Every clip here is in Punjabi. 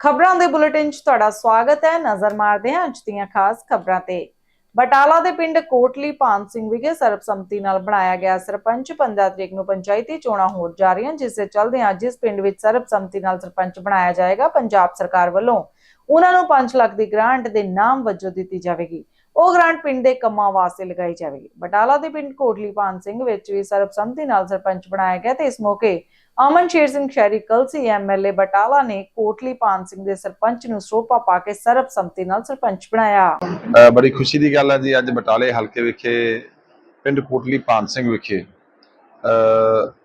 ਖਬਰਾਂ ਦੇ ਬੁਲੇਟਿਨ 'ਚ ਤੁਹਾਡਾ ਸਵਾਗਤ ਹੈ। ਨਜ਼ਰ ਮਾਰਦੇ ਹਾਂ ਅੱਜ ਦੀਆਂ ਖਾਸ ਖਬਰਾਂ ਤੇ। ਬਟਾਲਾ ਦੇ ਪਿੰਡ ਕੋਟਲੀ ਭਾਨ ਸਿੰਘ ਵਿਖੇ ਸਰਬਸੰਮਤੀ ਨਾਲ ਬਣਾਇਆ ਗਿਆ ਸਰਪੰਚ 15 ਤਰੀਕ ਨੂੰ ਪੰਚਾਇਤੀ ਚੋਣਾਂ ਹੋ ਜਾ ਰਹੀਆਂ, ਜਿਸ ਦੇ ਚੱਲਦੇ ਅੱਜ ਇਸ ਪਿੰਡ ਵਿੱਚ ਸਰਬਸੰਮਤੀ ਨਾਲ ਸਰਪੰਚ ਬਣਾਇਆ ਜਾਏਗਾ। ਪੰਜਾਬ ਸਰਕਾਰ ਵੱਲੋਂ ਉਹਨਾਂ ਨੂੰ 5 ਲੱਖ ਦੀ ਗ੍ਰਾਂਟ ਦੇ ਨਾਮ ਵਜੋਂ ਦਿੱਤੀ ਜਾਵੇਗੀ। ਉਹ ਗ੍ਰਾਂਟ ਪਿੰਡ ਦੇ ਕੰਮਾਂ ਵਾਸਤੇ ਲਗਾਈ ਜਾਵੇਗੀ। ਬਟਾਲਾ ਦੇ ਪਿੰਡ ਕੋਟਲੀ ਭਾਨ ਸਿੰਘ ਵਿੱਚ ਵੀ ਸਰਬਸੰਮਤੀ ਨਾਲ ਸਰਪੰਚ ਬਣਾਇਆ ਗਿਆ ਤੇ ਇਸ ਮੌਕੇ ਅਮਨ ਸ਼ੇਰ ਸਿੰਘ ਸ਼ਹਿਰੀ ਕਲਸੀ ਐਮਐਲਏ ਬਟਾਲਾ ਨੇ ਕੋਟਲੀ ਭਾਨ ਸਿੰਘ ਦੇ ਸਰਪੰਚ ਨੂੰ ਸੋਪਾ ਪਾ ਕੇ ਸਰਬਸੰਮਤੀ ਨਾਲ ਸਰਪੰਚ ਬਣਾਇਆ। ਬੜੀ ਖੁਸ਼ੀ ਦੀ ਗੱਲ ਹੈ ਜੀ, ਅੱਜ ਬਟਾਲੇ ਹਲਕੇ ਵਿਖੇ, ਪਿੰਡ ਕੋਟਲੀ ਪਾਨ ਸਿੰਘ ਵਿਖੇ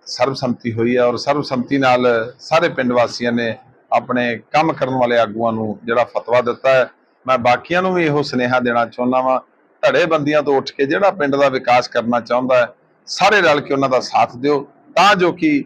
ਸਰਬਸੰਮਤੀ ਹੋਈ ਹੈ ਔਰ ਸਰਬਸੰਮਤੀ ਨਾਲ ਸਾਰੇ ਪਿੰਡ ਵਾਸੀਆਂ ਨੇ ਆਪਣੇ ਕੰਮ ਕਰਨ ਵਾਲੇ ਆਗੂਆਂ ਨੂੰ ਜਿਹੜਾ ਫਤਵਾ ਦਿੱਤਾ ਹੈ। ਮੈਂ ਬਾਕੀਆਂ ਨੂੰ ਵੀ ਇਹੋ ਸੁਨੇਹਾ ਦੇਣਾ ਚਾਹੁੰਦਾ ਵਾਂ ਧੜੇਬੰਦੀਆਂ ਤੋਂ ਉੱਠ ਕੇ ਜਿਹੜਾ ਪਿੰਡ ਦਾ ਵਿਕਾਸ ਕਰਨਾ ਚਾਹੁੰਦਾ ਹੈ, ਸਾਰੇ ਰਲ ਕੇ ਉਹਨਾਂ ਦਾ ਸਾਥ ਦਿਓ, ਤਾਂ ਜੋ ਕਿ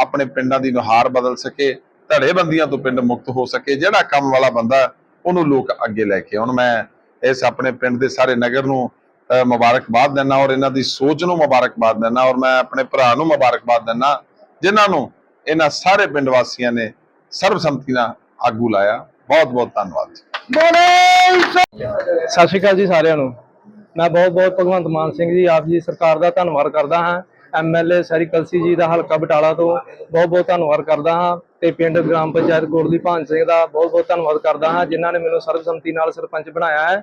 ਆਪਣੇ ਪਿੰਡਾਂ ਦੀ ਨੁਹਾਰ ਬਦਲ ਸਕੇ, ਧੜੇਬੰਦੀਆਂ ਤੋਂ ਪਿੰਡ ਮੁਕਤ ਹੋ ਸਕੇ, ਜਿਹੜਾ ਕੰਮ ਵਾਲਾ ਬੰਦਾ ਉਹਨੂੰ ਲੋਕ ਅੱਗੇ ਲੈ ਕੇ ਆਉਣ। ਮੈਂ ਇਸ ਆਪਣੇ ਪਿੰਡ ਦੇ ਸਾਰੇ ਨਗਰ ਨੂੰ ਮੁਬਾਰਕਬਾਦ ਦਿੰਦਾ ਔਰ ਇਹਨਾਂ ਦੀ ਸੋਚ ਨੂੰ ਮੁਬਾਰਕਬਾਦ ਦਿੰਦਾ ਔਰ ਮੈਂ ਆਪਣੇ ਭਰਾ ਨੂੰ ਮੁਬਾਰਕਬਾਦ ਦਿੰਦਾ, ਜਿਨ੍ਹਾਂ ਨੂੰ ਇਹਨਾਂ ਸਾਰੇ ਪਿੰਡ ਵਾਸੀਆਂ ਨੇ ਸਰਬਸੰਮਤੀ ਨਾਲ ਆਗੂ ਲਾਇਆ। ਬਹੁਤ ਬਹੁਤ ਧੰਨਵਾਦ ਸਤਿ ਸ਼੍ਰੀ ਅਕਾਲ ਜੀ ਸਾਰਿਆਂ ਨੂੰ। ਮੈਂ ਬਹੁਤ ਬਹੁਤ ਭਗਵੰਤ ਮਾਨ ਸਿੰਘ ਜੀ, ਆਪ ਜੀ ਸਰਕਾਰ ਦਾ ਧੰਨਵਾਦ ਕਰਦਾ ਹਾਂ। ਐਮਐਲਏ ਸਰੀ ਕਲਸੀ ਜੀ ਦਾ ਹਲਕਾ ਬਟਾਲਾ ਤੋਂ ਬਹੁਤ ਬਹੁਤ ਧੰਨਵਾਦ ਕਰਦਾ ਹਾਂ ਤੇ ਪਿੰਡ ਗ੍ਰਾਮ ਪੰਚਾਇਤ ਕੋਟਲੀ ਭਾਨ ਸਿੰਘ ਦਾ ਬਹੁਤ ਬਹੁਤ ਧੰਨਵਾਦ ਕਰਦਾ ਹਾਂ, ਜਿਨ੍ਹਾਂ ਨੇ ਮੈਨੂੰ ਸਰਬਸੰਮਤੀ ਨਾਲ ਸਰਪੰਚ ਬਣਾਇਆ ਹੈ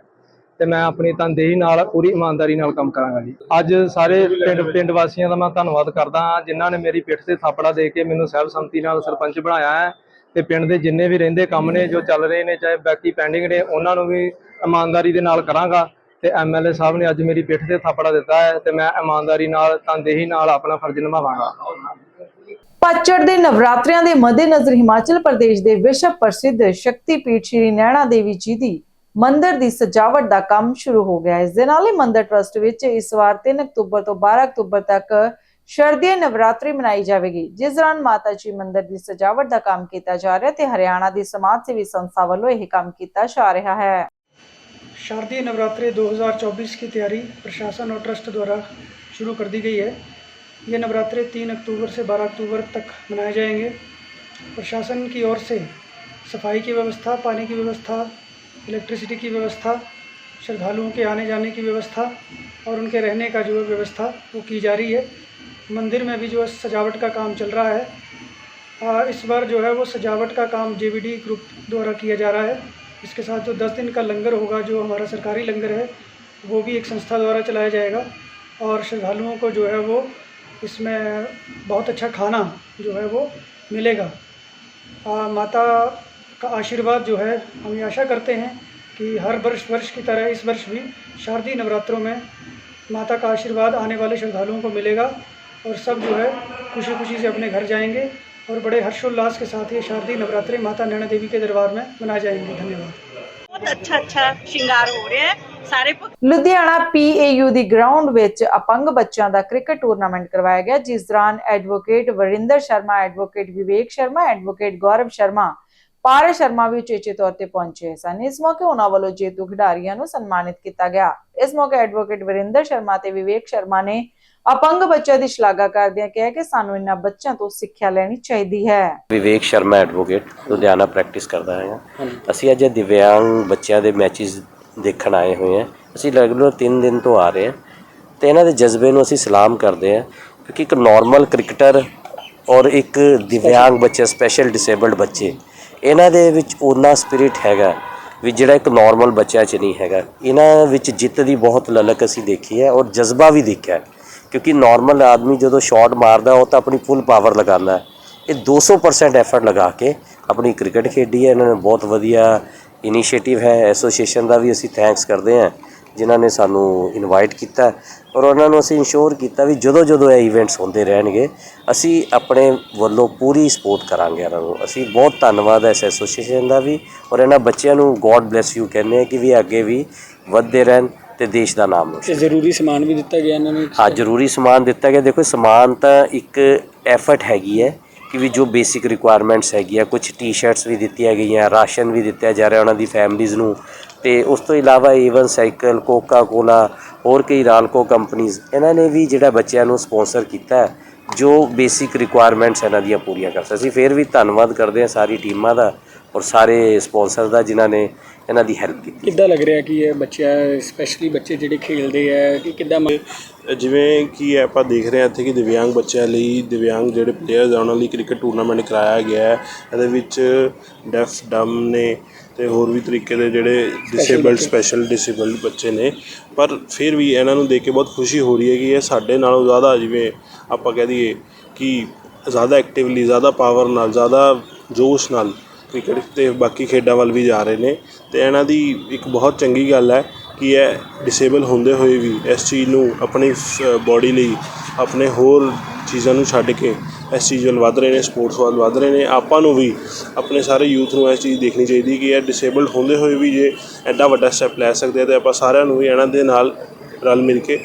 ਤੇ ਮੈਂ ਆਪਣੀ ਤਨਦੇਹੀ ਨਾਲ ਪੂਰੀ ਇਮਾਨਦਾਰੀ ਨਾਲ ਕੰਮ ਕਰਾਂਗਾ ਜੀ। ਅੱਜ ਸਾਰੇ ਪਿੰਡ ਪਿੰਡ ਵਾਸੀਆਂ ਦਾ ਮੈਂ ਧੰਨਵਾਦ ਕਰਦਾ ਹਾਂ, ਜਿਨ੍ਹਾਂ ਨੇ ਮੇਰੀ ਪਿੱਠ ਤੇ ਥਾਪੜਾ ਦੇ ਕੇ ਮੈਨੂੰ ਸਰਬਸੰਮਤੀ ਨਾਲ ਸਰਪੰਚ ਬਣਾਇਆ ਹੈ ਤੇ ਪਿੰਡ ਦੇ ਜਿੰਨੇ ਵੀ ਰਹਿੰਦੇ ਕੰਮ ਨੇ ਜੋ ਚੱਲ ਰਹੇ ਨੇ, ਚਾਹੇ ਬਾਕੀ ਪੈਂਡਿੰਗ ਨੇ, ਉਹਨਾਂ ਨੂੰ ਵੀ ਇਮਾਨਦਾਰੀ ਦੇ ਨਾਲ ਕਰਾਂਗਾ। ਤੇ ਐਮਐਲਏ ਸਾਹਿਬ ਨੇ ਅੱਜ ਮੇਰੀ ਪਿੱਠ ਤੇ ਥਾਪੜਾ ਦਿੱਤਾ ਹੈ ਤੇ ਮੈਂ ਇਮਾਨਦਾਰੀ ਨਾਲ, ਤਨਦੇਹੀ ਨਾਲ ਆਪਣਾ ਫਰਜ਼ ਨਿਭਾਵਾਂਗਾ। ਪੱਚੜ ਦੇ ਨਵਰਾਤਰਿਆਂ ਦੇ ਮੱਦੇਨਜ਼ਰ ਹਿਮਾਚਲ ਪ੍ਰਦੇਸ਼ ਦੇ ਵਿਸ਼ਵ ਪ੍ਰਸਿੱਧ ਸ਼ਕਤੀਪੀਠ ਸ਼੍ਰੀ ਨੈਣਾ ਦੇਵੀ ਜੀ ਦੀ ਮੰਦਿਰ ਦੀ ਸਜਾਵਟ ਦਾ ਕੰਮ ਸ਼ੁਰੂ ਹੋ ਗਿਆ ਹੈ। ਇਸ ਦੇ ਨਾਲ ਹੀ ਮੰਦਿਰ ਟਰਸਟ ਵਿੱਚ ਇਸ ਵਾਰ 3 ਅਕਤੂਬਰ ਤੋਂ 12 ਅਕਤੂਬਰ ਤੱਕ ਸ਼ਰਦੀय ਨਵਰਾਤਰੀ ਮਨਾਈ ਜਾਵੇਗੀ। ਜਿਸ ਦੌਰਾਨ ਮਾਤਾ ਜੀ ਮੰਦਿਰ ਦੀ ਸਜਾਵਟ ਦਾ ਕੰਮ ਕੀਤਾ ਜਾ ਰਿਹਾ ਤੇ ਹਰਿਆਣਾ ਦੀ ਸਮਾਜ ਸੇਵੀ ਸੰਸਥਾ ਵੱਲੋਂ ਇਹ ਕੰਮ ਕੀਤਾ ਜਾ ਰਿਹਾ ਹੈ। शारदीय नवरात्रि 2024 की तैयारी प्रशासन और ट्रस्ट द्वारा शुरू कर दी गई है। ये नवरात्रे 3 अक्टूबर से 12 अक्टूबर तक मनाए जाएँगे। प्रशासन की ओर से सफ़ाई की व्यवस्था, पानी की व्यवस्था, इलेक्ट्रिसिटी की व्यवस्था, श्रद्धालुओं के आने जाने की व्यवस्था और उनके रहने का जो है व्यवस्था वो की जा रही है। मंदिर में भी जो है सजावट का काम चल रहा है इस बार जो है वो सजावट का काम जेवीडी ग्रुप द्वारा किया जा रहा है। इसके साथ जो दस दिन का लंगर होगा जो हमारा सरकारी लंगर है वो भी एक संस्था द्वारा चलाया जाएगा। और श्रद्धालुओं को जो है वो इसमें बहुत अच्छा खाना जो है वो मिलेगा। आ, माता का आशीर्वाद जो है हम ये आशा करते हैं कि हर वर्ष वर्ष की तरह इस वर्ष भी शारदीय नवरात्रों में माता का आशीर्वाद आने वाले श्रद्धालुओं को मिलेगा और सब जो है खुशी खुशी से अपने घर जाएँगे। और बड़े हर्षोल्लास के साथ ये शारदीय नवरात्रि माता नैना देवी के दरबार में मनाए जाएंगे धन्यवाद ਬਹੁਤ ਅੱਛਾ ਅੱਛਾ ਸ਼ਿੰਗਾਰ ਹੋ ਰਿਹਾ ਹੈ ਸਾਰੇ ਭਕ- ਲੁਧਿਆਣਾ ਪੀਏਯੂ ਦੀ ਗਰਾਊਂਡ ਵਿੱਚ ਅਪੰਗ ਬੱਚਿਆਂ ਦਾ ਕ੍ਰਿਕਟ ਟੂਰਨਾਮੈਂਟ ਕਰਵਾਇਆ ਗਿਆ ਜਿਸ ਦੌਰਾਨ advocate Varinder Sharma advocate Vivek Sharma advocate Gaurav Sharma Paras Sharma ਵੀ ਉਚੇਚੇ ਤੌਰ ਤੇ ਪਹੁੰਚੇ ਸਨ ਇਸ ਮੌਕੇ ਉਹਨਾਂ ਵੱਲੋਂ ਜੇਤੂ ਖਿਡਾਰੀਆਂ ਨੂੰ ਸਨਮਾਨਿਤ ਕੀਤਾ ਗਿਆ ਇਸ ਮੌਕੇ ਐਡਵੋਕੇਟ ਵਰਿੰਦਰ ਸ਼ਰਮਾ ਤੇ ਵਿਵੇਕ ਸ਼ਰਮਾ ਨੇ ਅਪੰਗ ਬੱਚਿਆਂ ਦੀ ਸ਼ਲਾਘਾ ਕਰਦਿਆਂ ਕਿਹਾ ਕਿ ਸਾਨੂੰ ਇਹਨਾਂ ਬੱਚਿਆਂ ਤੋਂ ਸਿੱਖਿਆ ਲੈਣੀ ਚਾਹੀਦੀ ਹੈ। ਵਿਵੇਕ ਸ਼ਰਮਾ ਐਡਵੋਕੇਟ ਲੁਧਿਆਣਾ ਪ੍ਰੈਕਟਿਸ ਕਰਦਾ ਹਾਂ ਅਸੀਂ ਅੱਜ ਦਿਵਿਆਂਗ ਬੱਚਿਆਂ ਦੇ ਮੈਚਸ ਦੇਖਣ ਆਏ ਹੋਏ ਹਾਂ। ਅਸੀਂ ਰੈਗੂਲਰ 3 ਦਿਨ ਤੋਂ ਆ ਰਹੇ ਹਾਂ ਤੇ ਇਹਨਾਂ ਦੇ ਜਜ਼ਬੇ ਨੂੰ ਅਸੀਂ ਸਲਾਮ ਕਰਦੇ ਹਾਂ ਕਿਉਂਕਿ ਇੱਕ ਨਾਰਮਲ ਕ੍ਰਿਕਟਰ ਔਰ ਇੱਕ ਦਿਵਿਆਂਗ ਬੱਚੇ ਸਪੈਸ਼ਲ ਡਿਸੇਬਲਡ ਬੱਚੇ ਇਹਨਾਂ ਦੇ ਵਿੱਚ ਉਹਨਾਂ ਸਪਿਰਿਟ ਹੈਗਾ ਵੀ ਜਿਹੜਾ ਇੱਕ ਨਾਰਮਲ ਬੱਚਾ 'ਚ ਨਹੀਂ ਹੈਗਾ। ਇਹਨਾਂ ਵਿੱਚ ਜਿੱਤ ਦੀ ਬਹੁਤ ਲਲਕ ਅਸੀਂ ਦੇਖੀ ਹੈ ਔਰ ਜਜ਼ਬਾ ਵੀ ਦੇਖਿਆ। ਹੈ ਕਿਉਂਕਿ ਨਾਰਮਲ ਆਦਮੀ ਜਦੋਂ ਸ਼ਾਟ ਮਾਰਦਾ, ਉਹ ਤਾਂ ਆਪਣੀ ਫੁੱਲ ਪਾਵਰ ਲਗਾਉਂਦਾ ਹੈ। ਇਹ 200% ਐਫਰਟ ਲਗਾ ਕੇ ਆਪਣੀ ਕ੍ਰਿਕਟ ਖੇਡੀ ਹੈ। ਇਹਨਾਂ ਨੇ ਬਹੁਤ ਵਧੀਆ ਇਨੀਸ਼ੀਏਟਿਵ ਹੈ। ਐਸੋਸੀਏਸ਼ਨ ਦਾ ਵੀ ਅਸੀਂ ਥੈਂਕਸ ਕਰਦੇ ਹਾਂ, ਜਿਨ੍ਹਾਂ ਨੇ ਸਾਨੂੰ ਇਨਵਾਈਟ ਕੀਤਾ। ਔਰ ਉਹਨਾਂ ਨੂੰ ਅਸੀਂ ਇਨਸ਼ੋਰ ਕੀਤਾ ਵੀ ਜਦੋਂ ਜਦੋਂ ਇਹ ਇਵੈਂਟਸ ਹੁੰਦੇ ਰਹਿਣਗੇ, ਅਸੀਂ ਆਪਣੇ ਵੱਲੋਂ ਪੂਰੀ ਸਪੋਰਟ ਕਰਾਂਗੇ ਇਹਨਾਂ ਨੂੰ। ਅਸੀਂ ਬਹੁਤ ਧੰਨਵਾਦ ਹੈ ਇਸ ਐਸੋਸੀਏਸ਼ਨ ਦਾ ਵੀ। ਔਰ ਇਹਨਾਂ ਬੱਚਿਆਂ ਨੂੰ ਗੋਡ ਬlesਸ ਯੂ ਕਹਿੰਦੇ ਆ ਕਿ ਵੀ ਅੱਗੇ ਵੀ ਵੱਧਦੇ ਰਹਿਣ। ਤੇ ਦੇਸ਼ ਦਾ ਨਾਮ ਰੋਸ਼ਨ ਤੇ ਜ਼ਰੂਰੀ ਸਮਾਨ ਵੀ ਦਿੱਤਾ ਗਿਆ ਇਹਨਾਂ ਨੂੰ ਹਾਂ ਜ਼ਰੂਰੀ ਸਮਾਨ ਦਿੱਤਾ ਗਿਆ। ਦੇਖੋ ਸਮਾਨ ਤਾਂ ਇੱਕ ਐਫਰਟ ਹੈਗੀ ਹੈ ਕਿ ਵੀ ਜੋ ਬੇਸਿਕ ਰਿਕੁਆਇਰਮੈਂਟਸ ਹੈਗੀ ਆ ਕੁਝ ਟੀ-ਸ਼ਰਟਸ ਵੀ ਦਿੱਤੀਆਂ ਗਈਆਂ ਰਾਸ਼ਨ ਵੀ ਦਿੱਤਾ ਜਾ ਰਿਹਾ ਉਹਨਾਂ ਦੀ ਫੈਮਲੀਜ਼ ਨੂੰ। ਤੇ ਉਸ ਤੋਂ ਇਲਾਵਾ ਈਵਨ ਸਾਈਕਲ ਕੋਕਾ ਕੋਲਾ ਹੋਰ ਕਈ ਰਾਲਕੋ ਕੰਪਨੀਆਂ ਇਹਨਾਂ ਨੇ ਵੀ ਜਿਹੜਾ ਬੱਚਿਆਂ ਨੂੰ ਸਪਾਂਸਰ ਕੀਤਾ ਜੋ ਬੇਸਿਕ ਰਿਕੁਆਇਰਮੈਂਟਸ ਇਹਨਾਂ ਦੀਆਂ ਪੂਰੀਆਂ ਕਰ ਅਸੀਂ ਫੇਰ ਵੀ ਧੰਨਵਾਦ ਕਰਦੇ ਹਾਂ ਸਾਰੀ ਟੀਮਾਂ ਦਾ ਔਰ ਸਾਰੇ ਸਪਾਂਸਰ ਦਾ ਜਿਨ੍ਹਾਂ ਨੇ ਇਹਨਾਂ ਦੀ ਹੈਲਪ ਕੀਤੀ। ਕਿੱਦਾਂ ਲੱਗ ਰਿਹਾ ਕਿ ਇਹ ਬੱਚਾ ਸਪੈਸ਼ਲੀ ਬੱਚੇ ਜਿਹੜੇ ਖੇਡਦੇ ਆ ਕਿ ਕਿੱਦਾਂ ਜਿਵੇਂ ਕਿ ਆਪਾਂ ਦੇਖ ਰਹੇ ਹਾਂ ਇੱਥੇ ਕਿ ਦਿਵਿਆਂਗ ਬੱਚਿਆਂ ਲਈ ਦਿਵਿਆਂਗ ਜਿਹੜੇ ਪਲੇਅਰਸ ਆ ਉਹਨਾਂ ਲਈ ਕ੍ਰਿਕਟ ਟੂਰਨਾਮੈਂਟ ਕਰਾਇਆ ਗਿਆ ਹੈ। ਇਹਦੇ ਵਿੱਚ ਡੈਫ ਡਮ ਨੇ ਤੇ ਹੋਰ ਵੀ ਤਰੀਕੇ ਦੇ ਜਿਹੜੇ ਡਿਸੇਬਲਡ ਸਪੈਸ਼ਲ ਡਿਸੇਬਲਡ ਬੱਚੇ ਨੇ। ਪਰ ਫਿਰ ਵੀ ਇਹਨਾਂ ਨੂੰ ਦੇਖ ਕੇ ਬਹੁਤ ਖੁਸ਼ੀ ਹੋ ਰਹੀ ਹੈ ਕਿ ਇਹ ਸਾਡੇ ਨਾਲੋਂ ਜ਼ਿਆਦਾ ਜਿਵੇਂ ਆਪਾਂ ਕਹਿ ਦਈਏ ਕਿ ਜ਼ਿਆਦਾ ਐਕਟਿਵਲੀ ਜ਼ਿਆਦਾ ਪਾਵਰ ਨਾਲ ਜ਼ਿਆਦਾ ਜੋਸ਼ ਨਾਲ ਕ੍ਰਿਕਟ ਤੇ ਬਾਕੀ ਖੇਡਾਂ ਵੱਲ ਵੀ ਜਾ ਰਹੇ ਨੇ ਤੇ ਇਹਨਾਂ ਦੀ ਇੱਕ ਬਹੁਤ ਚੰਗੀ ਗੱਲ ਹੈ ਕਿ ਇਹ ਡਿਸੇਬਲ ਹੁੰਦੇ ਹੋਏ ਵੀ ਇਸ ਚੀਜ਼ ਨੂੰ ਆਪਣੀ ਬਾਡੀ ਲਈ ਆਪਣੇ ਹੋਰ ਚੀਜ਼ਾਂ ਨੂੰ ਛੱਡ ਕੇ ਇਸ ਚੀਜ਼ ਵੱਲ ਵੱਧ ਰਹੇ ਨੇ ਸਪੋਰਟਸ ਵੱਲ ਵੱਧ ਰਹੇ ਨੇ ਆਪਾਂ ਨੂੰ ਵੀ ਆਪਣੇ ਸਾਰੇ ਯੂਥ ਨੂੰ ਇਸ ਚੀਜ਼ ਦੇਖਣੀ ਚਾਹੀਦੀ ਕਿ ਇਹ ਡਿਸੇਬਲਡ ਹੁੰਦੇ ਹੋਏ ਵੀ ਜੇ ਐਡਾ ਵੱਡਾ ਸਟੈਪ ਲੈ ਸਕਦੇ ਆ ਤੇ ਆਪਾਂ ਸਾਰਿਆਂ ਨੂੰ ਵੀ ਇਹਨਾਂ ਦੇ ਨਾਲ ਰਲ ਮਿਲ ਕੇ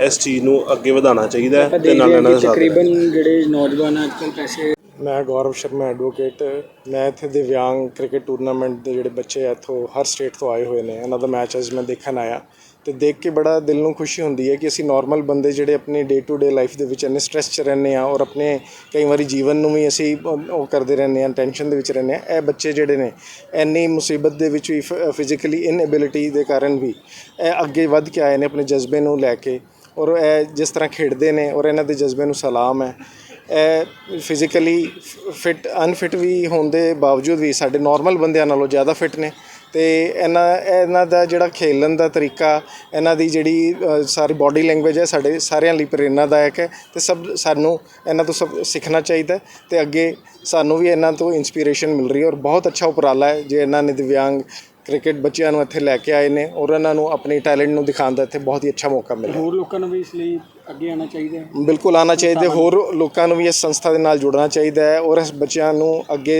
ਇਸ ਚੀਜ਼ ਨੂੰ ਅੱਗੇ ਵਧਾਉਣਾ ਚਾਹੀਦਾ ਹੈ ਤੇ ਨਾਲ ਇਹਨਾਂ ਦਾ ਸਾਥ। ਤਕਰੀਬਨ ਜਿਹੜੇ ਨੌਜਵਾਨ ਅੱਜ ਕੱਲ੍ਹ ਪੈਸੇ ਮੈਂ ਗੌਰਵ ਸ਼ਰਮਾ ਐਡਵੋਕੇਟ ਮੈਂ ਇੱਥੇ ਦਿਵਿਆਂਗ ਕ੍ਰਿਕਟ ਟੂਰਨਾਮੈਂਟ ਦੇ ਜਿਹੜੇ ਬੱਚੇ ਆ ਇੱਥੋਂ ਹਰ ਸਟੇਟ ਤੋਂ ਆਏ ਹੋਏ ਨੇ, ਇਹਨਾਂ ਦਾ ਮੈਚ ਅੱਜ ਮੈਂ ਦੇਖਣ ਆਇਆ ਤੇ ਦੇਖ ਕੇ ਬੜਾ ਦਿਲ ਨੂੰ ਖੁਸ਼ੀ ਹੁੰਦੀ ਹੈ ਕਿ ਅਸੀਂ ਨਾਰਮਲ ਬੰਦੇ ਜਿਹੜੇ ਆਪਣੇ ਡੇ ਟੂ ਡੇ ਲਾਈਫ ਦੇ ਵਿੱਚ ਇੰਨੇ ਸਟ੍ਰੈਸ 'ਚ ਰਹਿੰਦੇ ਆ ਔਰ ਆਪਣੇ ਕਈ ਵਾਰੀ ਜੀਵਨ ਨੂੰ ਵੀ ਅਸੀਂ ਉਹ ਕਰਦੇ ਰਹਿੰਦੇ ਆ ਟੈਨਸ਼ਨ ਦੇ ਵਿੱਚ ਰਹਿੰਦੇ ਆ ਇਹ ਬੱਚੇ ਜਿਹੜੇ ਨੇ ਇੰਨੀ ਮੁਸੀਬਤ ਦੇ ਵਿੱਚ ਵੀ ਫਿਜ਼ੀਕਲੀ ਇਨਐਬਿਲਿਟੀ ਦੇ ਕਾਰਨ ਵੀ ਇਹ ਅੱਗੇ ਵੱਧ ਕੇ ਆਏ ਨੇ ਆਪਣੇ ਜਜ਼ਬੇ ਨੂੰ ਲੈ ਕੇ ਔਰ ਇਹ ਜਿਸ ਤਰ੍ਹਾਂ ਖੇਡਦੇ ਨੇ ਔਰ ਇਹਨਾਂ ਦੇ ਜਜ਼ਬੇ ਨੂੰ ਸਲਾਮ ਹੈ। ਫਿਜ਼ੀਕਲੀ ਫਿਟ ਅਨਫਿਟ ਵੀ ਹੋਣ ਦੇ ਬਾਵਜੂਦ ਵੀ ਸਾਡੇ ਨਾਰਮਲ ਬੰਦਿਆਂ ਨਾਲੋਂ ਜ਼ਿਆਦਾ ਫਿਟ ਨੇ ਤੇ ਇਹਨਾਂ ਇਹਨਾਂ ਦਾ ਜਿਹੜਾ ਖੇਲਣ ਦਾ ਤਰੀਕਾ, ਇਹਨਾਂ ਦੀ ਜਿਹੜੀ ਸਾਰੀ ਬਾਡੀ ਲੈਂਗੁਏਜ ਹੈ, ਸਾਡੇ ਸਾਰਿਆਂ ਲਈ ਪ੍ਰੇਰਨਾਦਾਇਕ ਹੈ ਤੇ ਸਭ ਸਾਨੂੰ ਇਹਨਾਂ ਤੋਂ ਸਭ ਸਿੱਖਣਾ ਚਾਹੀਦਾ ਹੈ ਤੇ ਅੱਗੇ ਸਾਨੂੰ ਵੀ ਇਹਨਾਂ ਤੋਂ ਇਨਸਪੀਰੇਸ਼ਨ ਮਿਲ ਰਹੀ ਹੈ ਔਰ ਬਹੁਤ ਅੱਛਾ ਉਪਰਾਲਾ ਹੈ ਜੇ ਇਹਨਾਂ ਨੇ ਦਿਵਿਆਂਗ ਕ੍ਰਿਕਟ ਬੱਚਿਆਂ ਨੂੰ ਇੱਥੇ ਲੈ ਕੇ ਆਏ ਨੇ ਔਰ ਇਹਨਾਂ ਨੂੰ ਆਪਣੀ ਟੈਲੈਂਟ ਨੂੰ ਦਿਖਾਉਣ ਦਾ ਇੱਥੇ ਬਹੁਤ ਹੀ ਅੱਛਾ ਮੌਕਾ ਮਿਲਿਆ। ਹੋਰ ਲੋਕਾਂ ਨੂੰ ਵੀ ਇਸ ਲਈ ਅੱਗੇ ਆਉਣਾ ਚਾਹੀਦਾ ਹੈ? ਬਿਲਕੁਲ ਆਉਣਾ ਚਾਹੀਦਾ ਹੋਰ ਲੋਕਾਂ ਨੂੰ ਵੀ ਇਸ ਸੰਸਥਾ ਦੇ ਨਾਲ ਜੁੜਨਾ ਚਾਹੀਦਾ ਹੈ ਔਰ ਇਸ ਬੱਚਿਆਂ ਨੂੰ ਅੱਗੇ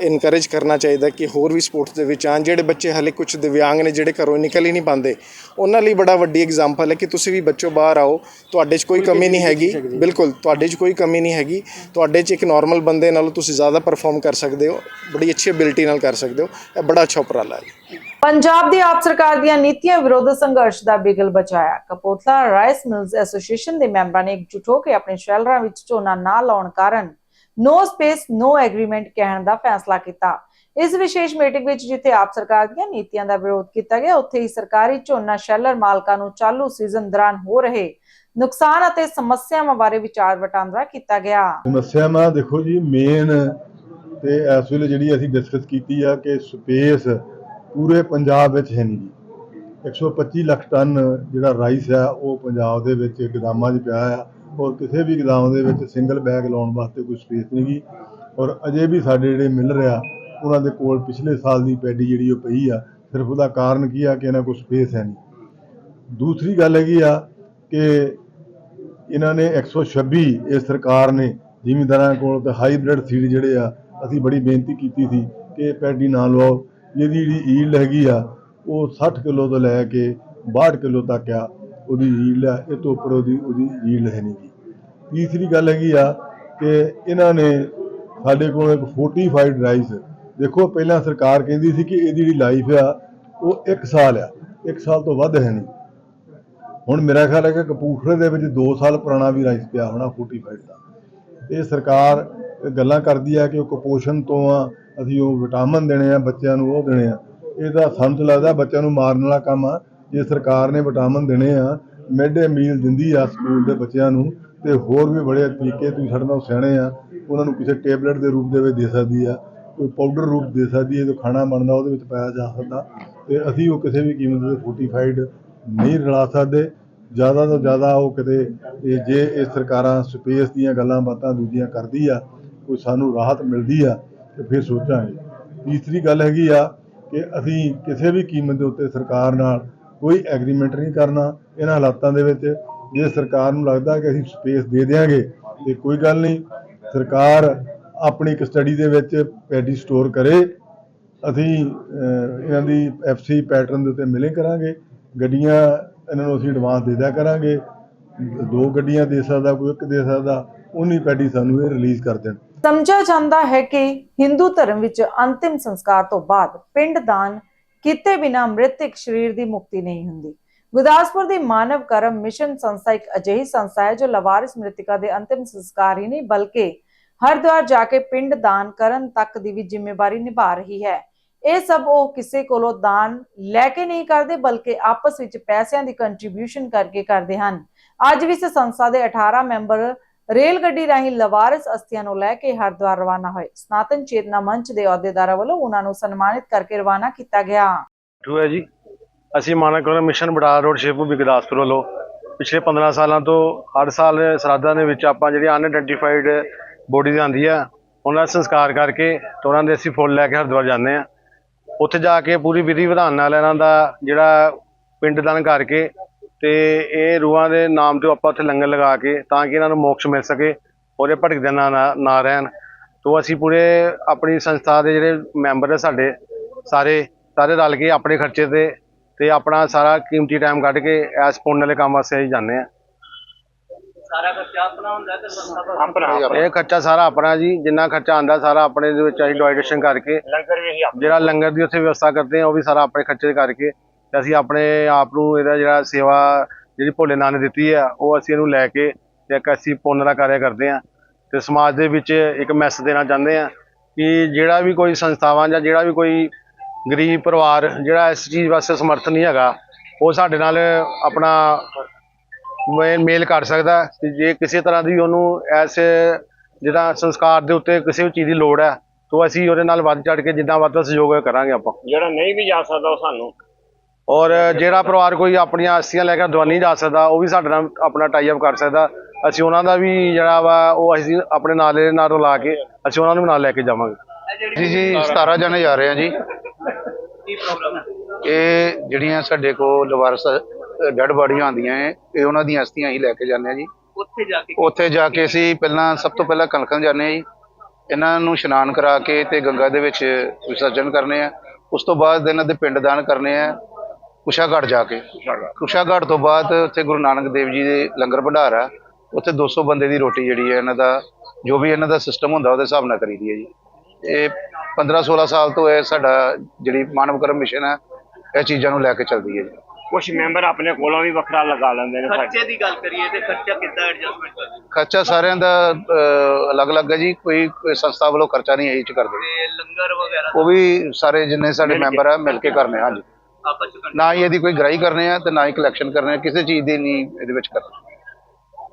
ਇਨਕਰੇਜ ਕਰਨਾ ਚਾਹੀਦਾ ਕਿ ਹੋਰ ਵੀ ਸਪੋਰਟਸ ਦੇ ਵਿੱਚ ਆਉਣ। ਜਿਹੜੇ ਬੱਚੇ ਹਲੇ ਕੁਝ ਦਿਵਿਆਂਗ ਨੇ ਜਿਹੜੇ ਘਰੋਂ ਨਿਕਲ ਹੀ ਨਹੀਂ ਪਾਉਂਦੇ ਉਹਨਾਂ ਲਈ ਬੜਾ ਵੱਡੀ ਐਗਜ਼ਾਮਪਲ ਹੈ ਕਿ ਤੁਸੀਂ ਵੀ ਬੱਚੋ ਬਾਹਰ ਆਓ। ਤੁਹਾਡੇ 'ਚ ਕੋਈ ਕਮੀ ਨਹੀਂ ਹੈਗੀ। ਬਿਲਕੁਲ ਤੁਹਾਡੇ 'ਚ ਕੋਈ ਕਮੀ ਨਹੀਂ ਹੈਗੀ। ਤੁਹਾਡੇ 'ਚ ਇੱਕ ਨਾਰਮਲ ਬੰਦੇ ਨਾਲੋਂ ਤੁਸੀਂ ਜ਼ਿਆਦਾ ਪਰਫਾਰਮ ਕਰ ਸਕਦੇ ਹੋ। ਬੜੀ ਅੱਛੀ ਐਬਿਲਿਟੀ ਨਾਲ ਕਰ ਸਕਦੇ ਹੋ। ਇਹ ਬੜਾ ਅੱਛਾ ਉਪਰਾਲਾ ਹੈ। ਪੰਜਾਬ ਦੀ ਆਪ ਸਰਕਾਰ ਦੀਆਂ ਨੀਤੀਆਂ ਵਿਰੁੱਧ ਸੰਘਰਸ਼ ਦਾ ਬਿਗਲ ਬਚਾਇਆ। ਕਪੂਰਥਲਾ ਰਾਈਸ ਮਿਲਜ਼ ਐਸੋਸੀਏਸ਼ਨ ਦੇ ਮੈਂਬਰਾਂ ਨੇ ਇਕਜੁੱਟ ਹੋ ਕੇ ਆਪਣੇ ਸ਼ੈਲਰਾਂ ਵਿੱਚ ਝੋਨਾ ਨਾ ਲਾਉਣ ਕਾਰਨ ਨੋ ਸਪੇਸ ਨੋ ਐਗਰੀਮੈਂਟ ਕਹਿਣ ਦਾ ਫੈਸਲਾ ਕੀਤਾ। ਇਸ ਵਿਸ਼ੇਸ਼ ਮੀਟਿੰਗ ਵਿੱਚ ਜਿੱਥੇ ਆਪ ਸਰਕਾਰ ਦੀਆਂ ਨੀਤੀਆਂ ਦਾ ਵਿਰੋਧ ਕੀਤਾ ਗਿਆ, ਉੱਥੇ ਹੀ ਸਰਕਾਰੀ ਝੋਨਾ ਸ਼ੈਲਰ ਮਾਲਕਾਂ ਨੂੰ ਚਾਲੂ ਸੀਜ਼ਨ ਦੌਰਾਨ ਹੋ ਰਹੇ ਨੁਕਸਾਨ ਅਤੇ ਸਮੱਸਿਆਵਾਂ ਬਾਰੇ ਵਿਚਾਰ ਵਟਾਂਦਰਾ ਕੀਤਾ ਗਿਆ। ਸਮੱਸਿਆਵਾਂ ਦੇਖੋ ਜੀ ਮੇਨ ਤੇ ਇਸ ਵੇਲੇ ਜਿਹੜੀ ਅਸੀਂ ਡਿਸਕਸ ਕੀਤੀ ਆ ਕਿ ਸਪੇਸ ਪੂਰੇ ਪੰਜਾਬ ਵਿੱਚ ਹੈ ਨਹੀਂ ਜੀ। 125 ਲੱਖ ਟਨ ਜਿਹੜਾ ਰਾਈਸ ਆ ਉਹ ਪੰਜਾਬ ਦੇ ਵਿੱਚ ਗੋਦਾਮਾਂ 'ਚ ਪਿਆ ਆ ਔਰ ਕਿਸੇ ਵੀ ਗੋਦਾਮ ਦੇ ਵਿੱਚ ਸਿੰਗਲ ਬੈਗ ਲਾਉਣ ਵਾਸਤੇ ਕੋਈ ਸਪੇਸ ਨਹੀਂ ਗੀ। ਔਰ ਅਜੇ ਵੀ ਸਾਡੇ ਜਿਹੜੇ ਮਿਲ ਰਿਹਾ, ਉਹਨਾਂ ਦੇ ਕੋਲ ਪਿਛਲੇ ਸਾਲ ਦੀ ਪੈਡੀ ਜਿਹੜੀ ਉਹ ਪਈ ਆ, ਸਿਰਫ ਉਹਦਾ ਕਾਰਨ ਕੀ ਆ ਕਿ ਇਹਨਾਂ ਕੋਲ ਸਪੇਸ ਹੈ ਨਹੀਂ ਦੂਸਰੀ ਗੱਲ ਹੈਗੀ ਆ ਕਿ ਇਹਨਾਂ ਨੇ 126 ਇਹ ਸਰਕਾਰ ਨੇ ਜ਼ਿਮੀਂਦਾਰਾਂ ਕੋਲ ਤੇ ਹਾਈਬ੍ਰਿਡ ਸੀਡ ਜਿਹੜੇ ਆ, ਅਸੀਂ ਬੜੀ ਬੇਨਤੀ ਕੀਤੀ ਸੀ ਕਿ ਇਹ ਪੈਡੀ ਨਾ ਲਵਾਓ। ਇਹਦੀ ਜਿਹੜੀ ਈਲਡ ਹੈਗੀ ਆ, ਉਹ 60 ਕਿਲੋ ਤੋਂ ਲੈ ਕੇ 62 ਕਿਲੋ ਤੱਕ ਆ, ਉਹਦੀ ਈਲਡ ਆ, ਇਹ ਤੋਂ ਉੱਪਰ ਉਹਦੀ ਉਹਦੀ ਈਲਡ ਹੈ ਨਹੀਂ ਗੀ। ਤੀਸਰੀ ਗੱਲ ਹੈਗੀ ਆ ਕਿ ਇਹਨਾਂ ਨੇ ਸਾਡੇ ਕੋਲ ਇੱਕ ਫੋਰਟੀਫਾਈਡ ਰਾਈਸ ਦੇਖੋ ਪਹਿਲਾਂ ਸਰਕਾਰ ਕਹਿੰਦੀ ਸੀ ਕਿ ਇਹਦੀ ਜਿਹੜੀ ਲਾਈਫ ਆ, ਉਹ 1 ਸਾਲ ਆ 1 ਸਾਲ ਤੋਂ ਵੱਧ ਹੈ ਨਹੀਂ ਹੁਣ ਮੇਰਾ ਖਿਆਲ ਹੈ ਕਿ ਕਪੂਰਥਲੇ ਦੇ ਵਿੱਚ 2 ਸਾਲ ਪੁਰਾਣਾ ਵੀ ਰਾਈਸ ਪਿਆ ਹੋਣਾ ਫੋਰਟੀਫਾਈਡ ਦਾ। ਇਹ ਸਰਕਾਰ ਗੱਲਾਂ ਕਰਦੀ ਆ ਕਿ ਉਹ ਕੁਪੋਸ਼ਣ ਤੋਂ ਆ ਅਸੀਂ ਉਹ ਵਿਟਾਮਿਨ ਦੇਣੇ ਆ, ਬੱਚਿਆਂ ਨੂੰ ਉਹ ਦੇਣੇ ਆ। ਇਹ ਤਾਂ ਸਾਨੂੰ ਲੱਗਦਾ ਬੱਚਿਆਂ ਨੂੰ ਮਾਰਨ ਵਾਲਾ ਕੰਮ ਆ। ਜੇ ਸਰਕਾਰ ਨੇ ਵਿਟਾਮਿਨ ਦੇਣੇ ਆ, ਮਿਡ ਡੇ ਮੀਲ ਦਿੰਦੀ ਆ ਸਕੂਲ ਦੇ ਬੱਚਿਆਂ ਨੂੰ ਤੇ ਹੋਰ ਵੀ ਬੜੇ ਤਰੀਕੇ ਤੁਸੀਂ ਸਾਡੇ ਨਾਲ ਸਿਆਣੇ ਆ, ਉਹਨਾਂ ਨੂੰ ਕਿਸੇ ਟੇਬਲੇਟ ਦੇ ਰੂਪ ਦੇ ਵਿੱਚ ਦੇ ਸਕਦੀ ਆ, ਕੋਈ ਪਾਊਡਰ ਰੂਪ ਦੇ ਸਕਦੀ ਹੈ ਜੋ ਖਾਣਾ ਬਣਦਾ ਉਹਦੇ ਵਿੱਚ ਪਾਇਆ ਜਾ ਸਕਦਾ। ਤੇ ਅਸੀਂ ਉਹ ਕਿਸੇ ਵੀ ਕੀਮਤ ਦੇ ਫੋਰਟੀਫਾਈਡ ਨਹੀਂ ਰਲਾ ਸਕਦੇ। ਜ਼ਿਆਦਾ ਤੋਂ ਜ਼ਿਆਦਾ ਉਹ ਕਿਤੇ ਇਹ ਜੇ ਇਹ ਸਰਕਾਰਾਂ ਸਪੇਸ ਦੀਆਂ ਗੱਲਾਂ ਬਾਤਾਂ ਦੂਜੀਆਂ ਕਰਦੀ ਆ, ਕੋਈ ਸਾਨੂੰ ਰਾਹਤ ਮਿਲਦੀ ਆ ਤੇ ਫਿਰ ਸੋਚਾਂਗੇ। ਤੀਸਰੀ ਗੱਲ ਹੈਗੀ ਆ ਕਿ ਅਸੀਂ ਕਿਸੇ ਵੀ ਕੀਮਤ ਦੇ ਉੱਤੇ ਸਰਕਾਰ ਨਾਲ ਕੋਈ ਐਗਰੀਮੈਂਟ ਨਹੀਂ ਕਰਨਾ ਇਹਨਾਂ ਹਾਲਾਤਾਂ ਦੇ ਵਿੱਚ। ਜੇ ਸਰਕਾਰ ਨੂੰ ਲੱਗਦਾ ਕਿ ਅਸੀਂ ਸਪੇਸ ਦੇ ਦਿਆਂਗੇ, ਤੇ ਕੋਈ ਗੱਲ ਨਹੀਂ। ਸਰਕਾਰ ਆਪਣੀ ਕਸਟਡੀ ਦੇ ਵਿੱਚ ਪੈਡੀ ਸਟੋਰ ਕਰੇ। ਅਸੀਂ ਇਹਨਾਂ ਦੀ ਐਫਸੀ ਪੈਟਰਨ ਦੇ ਉੱਤੇ ਮਿਲੇ ਕਰਾਂਗੇ। ਗੱਡੀਆਂ ਇਹਨਾਂ ਨੂੰ ਅਸੀਂ ਐਡਵਾਂਸ ਦੇ ਦਿਆ ਕਰਾਂਗੇ। ਦੋ ਗੱਡੀਆਂ ਦੇ ਸਕਦਾ, ਕੋਈ ਇੱਕ ਦੇ ਸਕਦਾ, ਉਨੀ ਪੈਡੀ ਸਾਨੂੰ ਇਹ ਰਿਲੀਜ਼ ਕਰ ਦੇਣ। ਸਮਝਿਆ ਜਾਂਦਾ ਹੈ ਕਿ ਹਿੰਦੂ ਧਰਮ ਵਿੱਚ ਅੰਤਿਮ ਸੰਸਕਾਰ ਤੋਂ ਬਾਅਦ ਪਿੰਡ ਦਾਨ ਕੀਤੇ ਬਿਨਾਂ ਮ੍ਰਿਤਕ ਸਰੀਰ ਦੀ ਮੁਕਤੀ ਨਹੀਂ ਹੁੰਦੀ। ਗੁਰਦਾਸਪੁਰ ਦੀ ਮਾਨਵ ਕਰਮ ਮਿਸ਼ਨ ਸੰਸਥਾ ਇੱਕ ਅਜਿਹੀ ਸੰਸਥਾ ਹੈ ਜੋ ਲਵਾਰਿਸ ਮ੍ਰਿਤਕਾ ਦੇ ਅੰਤਿਮ ਸੰਸਕਾਰ ਹੀ ਨਹੀਂ ਬਲਕਿ ਹਰਿਦੁਆਰ ਜਾ ਕੇ ਪਿੰਡ ਦਾਨ ਕਰਨ ਤੱਕ ਦੀ ਵੀ ਜ਼ਿੰਮੇਵਾਰੀ ਨਿਭਾ ਰਹੀ ਹੈ। ਇਹ ਸਭ ਉਹ ਕਿਸੇ ਕੋਲੋਂ ਦਾਨ ਲੈ ਕੇ ਨਹੀਂ ਕਰਦੇ ਬਲਕਿ ਆਪਸ ਵਿੱਚ ਪੈਸਿਆਂ ਦੀ ਕੰਟਰੀਬਿਊਸ਼ਨ ਕਰਕੇ ਕਰਦੇ ਹਨ। ਅੱਜ ਵੀ ਇਸ ਸੰਸਥਾ ਦੇ 18 ਮੈਂਬਰ ਰੇਲ ਗੱਡੀ ਰਾਹੀਂ ਲਵਾਰਸ ਅਸਥੀਆਂ ਨੂੰ ਲੈ ਕੇ ਹਰਿਦੁਆਰ ਰਵਾਨਾ ਹੋਏ। ਸਨਾਤਨ ਚੇਤਨਾ ਮੰਚ ਦੇ ਅਹੁਦੇਦਾਰਾਂ ਵੱਲੋਂ ਉਹਨਾਂ ਨੂੰ ਸਨਮਾਨਿਤ ਕਰਕੇ ਰਵਾਨਾ ਕੀਤਾ ਗਿਆ। ਟੂ ਹੈ ਜੀ, ਅਸੀਂ ਮਾਨਕ ਮਿਸ਼ਨ ਬਟਾਲਾ ਰੋਡ ਸ਼ੇਪੂ ਗੁਰਦਾਸਪੁਰ ਵੱਲੋਂ ਪਿਛਲੇ 15 ਸਾਲਾਂ ਤੋਂ ਹਰ ਸਾਲ ਸਰਾਧਾਂ ਦੇ ਵਿੱਚ ਆਪਾਂ ਜਿਹੜੀ ਅਨਆਇਡੈਂਟੀਫਾਈਡ ਬੋਡੀਜ਼ ਆਉਂਦੀ ਆ, ਉਹਨਾਂ ਦਾ ਸੰਸਕਾਰ ਕਰਕੇ ਤੇ ਉਹਨਾਂ ਦੇ ਅਸੀਂ ਫੁੱਲ ਲੈ ਕੇ ਹਰਿਦੁਆਰ ਜਾਂਦੇ ਆ। ਉੱਥੇ ਜਾ ਕੇ ਪੂਰੀ ਵਿਧੀ ਵਿਧਾਨ ਨਾਲ ਇਹਨਾਂ ਦਾ ਜਿਹੜਾ ਪਿੰਡ ਦਾਨ ਕਰਕੇ ਤੇ ਇਹ ਰੂਹਾਂ ਦੇ ਨਾਮ ਤੇ ਆਪਾਂ ਉੱਥੇ ਲੰਗਰ ਲਗਾ ਕੇ ਤਾਂ ਕਿ ਇਹਨਾਂ ਨੂੰ ਮੋਕਸ਼ ਮਿਲ ਸਕੇ ਉਹਦੇ ਭਟਕਦੇ ਨਾ ਨਾ- ਰਹਿਣ। ਤੋਂ ਅਸੀਂ ਪੂਰੇ ਆਪਣੀ ਸੰਸਥਾ ਦੇ ਜਿਹੜੇ ਮੈਂਬਰ ਆ ਸਾਡੇ ਸਾਰੇ ਸਾਰੇ ਰਲ ਕੇ ਆਪਣੇ ਖਰਚੇ ਤੇ ਤੇ ਆਪਣਾ ਸਾਰਾ ਕੀਮਤੀ ਟਾਈਮ ਕੱਢ ਕੇ ਐਸ ਪੁੰਨ ਵਾਲੇ ਕੰਮ ਵਾਸਤੇ ਅਸੀਂ ਜਾਂਦੇ ਆ ਇਹ ਖਰਚਾ ਸਾਰਾ ਆਪਣਾ ਜੀ ਜਿੰਨਾ ਖਰਚਾ ਆਂਦਾ ਸਾਰਾ ਆਪਣੇ ਦੇ ਵਿੱਚ ਅਸੀਂ ਡੋਨੇਸ਼ਨ ਕਰਕੇ ਜਿਹੜਾ ਲੰਗਰ ਦੀ ਉੱਥੇ ਵਿਵਸਥਾ ਕਰਦੇ ਆ ਉਹ ਵੀ ਸਾਰਾ ਆਪਣੇ ਖਰਚੇ ਕਰਕੇ ਤੇ ਅਸੀਂ ਆਪਣੇ ਆਪ ਨੂੰ ਇਹਦਾ ਜਿਹੜਾ ਸੇਵਾ ਜਿਹੜੀ ਭੋਲੇ ਨਾਥ ਨੇ ਦਿੱਤੀ ਆ, ਉਹ ਅਸੀਂ ਇਹਨੂੰ ਲੈ ਕੇ ਤੇ ਇੱਕ ਅਸੀਂ ਪੁੰਨ ਦਾ ਕਾਰਜ ਕਰਦੇ ਆ। ਤੇ ਸਮਾਜ ਦੇ ਵਿੱਚ ਇੱਕ ਮੈਸੇਜ ਦੇਣਾ ਚਾਹੁੰਦੇ ਆ ਕਿ ਜਿਹੜਾ ਵੀ ਕੋਈ ਸੰਸਥਾਵਾਂ ਜਾਂ ਜਿਹੜਾ ਵੀ ਕੋਈ ਗਰੀਬ ਪਰਿਵਾਰ ਜਿਹੜਾ ਇਸ ਚੀਜ਼ ਵਾਸਤੇ ਸਮਰਥ ਨਹੀਂ ਹੈਗਾ, ਉਹ ਸਾਡੇ ਨਾਲ ਆਪਣਾ ਮੇਲ ਮੇਲ ਕਰ ਸਕਦਾ ਕਿ ਜੇ ਕਿਸੇ ਤਰ੍ਹਾਂ ਦੀ ਉਹਨੂੰ ਐਸ ਜਿਹੜਾ ਸੰਸਕਾਰ ਦੇ ਉੱਤੇ ਕਿਸੇ ਵੀ ਚੀਜ਼ ਦੀ ਲੋੜ ਹੈ, ਤਾਂ ਅਸੀਂ ਉਹਦੇ ਨਾਲ ਵੱਧ ਚੜ ਕੇ ਜਿੱਦਾਂ ਵੱਧ ਸਹਿਯੋਗ ਕਰਾਂਗੇ ਆਪਾਂ। ਜਿਹੜਾ ਨਹੀਂ ਵੀ ਜਾ ਸਕਦਾ ਉਹ ਸਾਨੂੰ। ਔਰ ਜਿਹੜਾ ਪਰਿਵਾਰ ਕੋਈ ਆਪਣੀਆਂ ਅਸਥੀਆਂ ਲੈ ਕੇ ਨਹੀਂ ਜਾ ਸਕਦਾ ਉਹ ਵੀ ਸਾਡੇ ਨਾਲ ਆਪਣਾ ਟਾਈ ਅਪ ਕਰ ਸਕਦਾ। ਅਸੀਂ ਉਹਨਾਂ ਦਾ ਵੀ ਜਿਹੜਾ ਵਾ ਉਹ ਅਸੀਂ ਆਪਣੇ ਨਾਲ ਦੇ ਨਾਲ ਰਲਾ ਕੇ ਅਸੀਂ ਉਹਨਾਂ ਨੂੰ ਨਾਲ ਲੈ ਕੇ ਜਾਵਾਂਗੇ। ਜੀ ਜੀ 17 ਜਣੇ ਜਾ ਰਹੇ ਆ ਜੀ। ਇਹ ਜਿਹੜੀਆਂ ਸਾਡੇ ਕੋਲ ਲਵਾਰਸ ਡੈਡ ਬਾਡੀਆਂ ਆਉਂਦੀਆਂ ਹੈ ਇਹ ਉਹਨਾਂ ਦੀਆਂ ਅਸਥੀਆਂ ਹੀ ਲੈ ਕੇ ਜਾਂਦੇ ਆ ਜੀ। ਉੱਥੇ ਜਾ ਕੇ ਉੱਥੇ ਜਾ ਕੇ ਅਸੀਂ ਪਹਿਲਾਂ ਸਭ ਤੋਂ ਪਹਿਲਾਂ ਕਣਕਾਂ ਜਾਂਦੇ ਆ ਜੀ। ਇਹਨਾਂ ਨੂੰ ਇਸ਼ਨਾਨ ਕਰਾ ਕੇ ਤੇ ਗੰਗਾ ਦੇ ਵਿੱਚ ਵਿਸਰਜਨ ਕਰਨੇ ਆ। ਉਸ ਤੋਂ ਬਾਅਦ ਇਹਨਾਂ ਦੇ ਪਿੰਡ ਦਾਨ ਕਰਨੇ ਆ। ਕੁਸ਼ਾਗੜ੍ਹ ਜਾ ਕੇ। ਕੁਸ਼ਾਗੜ੍ਹ ਤੋਂ ਬਾਅਦ ਉੱਥੇ ਗੁਰੂ ਨਾਨਕ ਦੇਵ ਜੀ ਦੇ ਲੰਗਰ ਭੰਡਾਰ ਆ। ਉੱਥੇ 200 ਬੰਦੇ ਦੀ ਰੋਟੀ ਜਿਹੜੀ ਹੈ ਇਹਨਾਂ ਦਾ ਜੋ ਵੀ ਇਹਨਾਂ ਦਾ ਸਿਸਟਮ ਹੁੰਦਾ ਉਹਦੇ ਹਿਸਾਬ ਨਾਲ ਕਰੀਦੀ ਹੈ ਜੀ। ਇਹ 15 16 ਸਾਲ ਤੋਂ ਇਹ ਸਾਡਾ ਜਿਹੜੀ ਮਾਨਵ ਕਰਮ ਮਿਸ਼ਨ ਹੈ ਇਹ ਚੀਜ਼ਾਂ ਨੂੰ ਲੈ ਕੇ ਚੱਲਦੀ ਹੈ ਜੀ। ਕੁਝ ਮੈਂਬਰ ਆਪਣੇ ਕੋਲੋਂ ਵੀ ਵੱਖਰਾ ਲਗਾ ਲੈਂਦੇ ਨੇ ਖਰਚੇ ਦੀ ਗੱਲ ਕਰੀਏ ਤੇ ਖਰਚਾ ਕਿੱਦਾਂ ਐਡਜਸਟਮੈਂਟ ਕਰਦੇ? ਖਰਚਾ ਸਾਰਿਆਂ ਦਾ ਅਲੱਗ-ਅਲੱਗ ਹੈ ਜੀ। ਕੋਈ ਸੰਸਥਾ ਵੱਲੋਂ ਖਰਚਾ ਨਹੀਂ ਇਹੀ ਚ ਕਰਦੇ। ਤੇ ਲੰਗਰ ਵਗੈਰਾ ਉਹ ਵੀ ਸਾਰੇ ਜਿੰਨੇ ਸਾਡੇ ਮੈਂਬਰ ਆ ਮਿਲ ਕੇ ਕਰਨੇ ਆ, ਹਾਂਜੀ। ਆਪਸ ਚ ਨਾ ਹੀ ਇਹਦੀ ਕੋਈ ਗ੍ਰਾਈ ਕਰਨੇ ਆ ਤੇ ਨਾ ਹੀ ਕਲੈਕਸ਼ਨ ਕਰਨੇ ਆ ਕਿਸੇ ਚੀਜ਼ ਦੀ ਨਹੀਂ ਇਹਦੇ ਵਿੱਚ ਕਰਨੀ।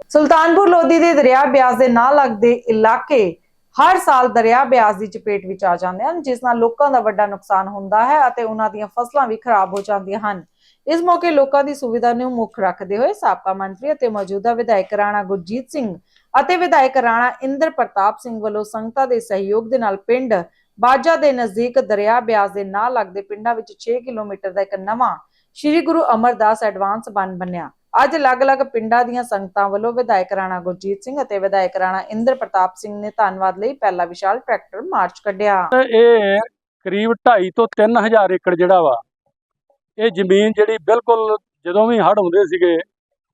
ਸੁਲਤਾਨਪੁਰ ਲੋਧੀ ਦੇ ਦਰਿਆ ਬਿਆਸ ਦੇ ਨਾਲ ਲੱਗਦੇ ਇਲਾਕੇ ਹਰ ਸਾਲ ਦਰਿਆ ਬਿਆਸ ਦੀ ਚਪੇਟ ਵਿੱਚ ਆ ਜਾਂਦੇ ਹਨ ਜਿਸ ਨਾਲ ਲੋਕਾਂ ਦਾ ਵੱਡਾ ਨੁਕਸਾਨ ਹੁੰਦਾ ਹੈ ਅਤੇ ਉਹਨਾਂ ਦੀਆਂ ਫਸਲਾਂ ਵੀ ਖਰਾਬ ਹੋ ਜਾਂਦੀਆਂ ਹਨ। ਇਸ ਮੌਕੇ ਲੋਕਾਂ ਦੀ ਸੁਵਿਧਾ ਨੂੰ ਮੁੱਖ ਰੱਖਦੇ ਹੋਏ ਸਾਬਕਾ ਮੰਤਰੀ ਅਤੇ ਮੌਜੂਦਾ ਵਿਧਾਇਕ ਰਾਣਾ ਗੁਰਜੀਤ ਸਿੰਘ ਅਤੇ ਵਿਧਾਇਕ ਰਾਣਾ ਇੰਦਰ ਪ੍ਰਤਾਪ ਸਿੰਘ ਵੱਲੋਂ ਸੰਗਤਾਂ ਦੇ ਸਹਿਯੋਗ ਦੇ ਨਾਲ ਪਿੰਡ ਬਾਜਾ ਦੇ ਨਜ਼ਦੀਕ ਦਰਿਆ ਬਿਆਸ ਦੇ ਨਾਲ ਲੱਗਦੇ ਪਿੰਡਾਂ ਵਿੱਚ 6 ਕਿਲੋਮੀਟਰ ਦਾ ਇੱਕ ਨਵਾਂ ਸ੍ਰੀ ਗੁਰੂ ਅਮਰਦਾਸ ਐਡਵਾਂਸ ਬੰਨ ਬਣਿਆ। ਅੱਜ ਅਲੱਗ-ਅਲੱਗ ਪਿੰਡਾਂ ਦੀਆਂ ਸੰਗਤਾਂ ਵੱਲੋਂ ਵਿਧਾਇਕ ਰਾਣਾ ਗੁਰਜੀਤ ਸਿੰਘ ਅਤੇ ਵਿਧਾਇਕ ਰਾਣਾ ਇੰਦਰ ਪ੍ਰਤਾਪ ਸਿੰਘ ਨੇ ਧੰਨਵਾਦ ਲਈ ਪਹਿਲਾ ਵਿਸ਼ਾਲ ਟਰੈਕਟਰ ਮਾਰਚ ਕੱਢਿਆ। ਇਹ ਕਰੀਬ 2.5 ਤੋਂ 3000 ਏਕੜ ਜਿਹੜਾ ਵਾ, ਇਹ ਜ਼ਮੀਨ ਜਿਹੜੀ ਬਿਲਕੁਲ ਜਦੋਂ ਵੀ ਹੜ ਹੁੰਦੇ ਸੀਗੇ,